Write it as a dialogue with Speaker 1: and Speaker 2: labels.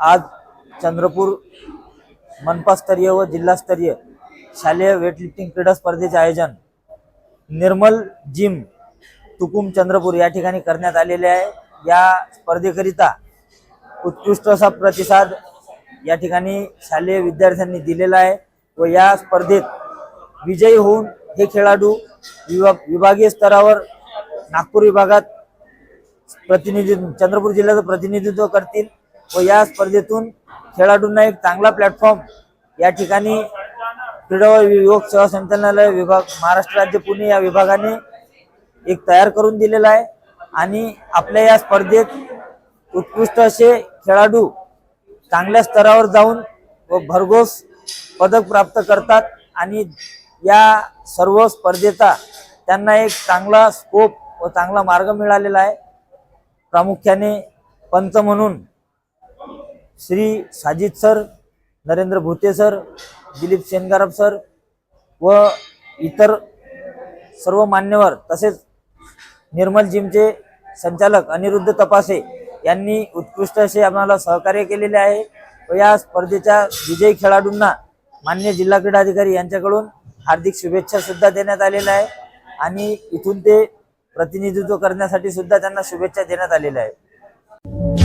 Speaker 1: आज चंद्रपूर मनपास्तरीय व जिल्हास्तरीय शालेय वेटलिफ्टिंग क्रीडा स्पर्धेचे आयोजन निर्मल जिम तुकुम चंद्रपूर या ठिकाणी करण्यात आलेले आहे. या स्पर्धेकरिता उत्कृष्ट असा प्रतिसाद या ठिकाणी शालेय विद्यार्थ्यांनी दिलेला आहे व या स्पर्धेत विजयी होऊन हे खेळाडू विभाग विभागीय स्तरावर नागपूर विभागात प्रतिनिधित्व चंद्रपूर जिल्ह्याचं प्रतिनिधित्व करतील. व या स्पर्धेतून खेळाडूंना एक चांगला प्लॅटफॉर्म या ठिकाणी क्रीडा व युवक सेवा संचालनालय विभाग महाराष्ट्र राज्य पुणे या विभागाने एक तयार करून दिलेला आहे. आणि आपल्या या स्पर्धेत उत्कृष्ट असे खेळाडू चांगल्या स्तरावर जाऊन व भरघोस पदक प्राप्त करतात आणि या सर्व स्पर्धेचा त्यांना एक चांगला स्कोप व चांगला मार्ग मिळालेला आहे. प्रामुख्याने पंच म्हणून Shri Sajid sir Narendra Bhute sir Dilip Shengarap sir व इतर सर्व मान्यवर तसेच निर्मल जिमचे संचालक अनिरुद्ध तपासे यांनी उत्कृष्ट असे आम्हाला सहकार्य केलेले आहे व या स्पर्धेच्या विजयी खेळाडूंना मान्य जिल्हा क्रीडाधिकारी यांच्याकडून हार्दिक शुभेच्छा सुद्धा देण्यात आलेल्या आहे आणि इथून ते प्रतिनिधित्व करण्यासाठी सुद्धा त्यांना शुभेच्छा देण्यात आलेल्या आहे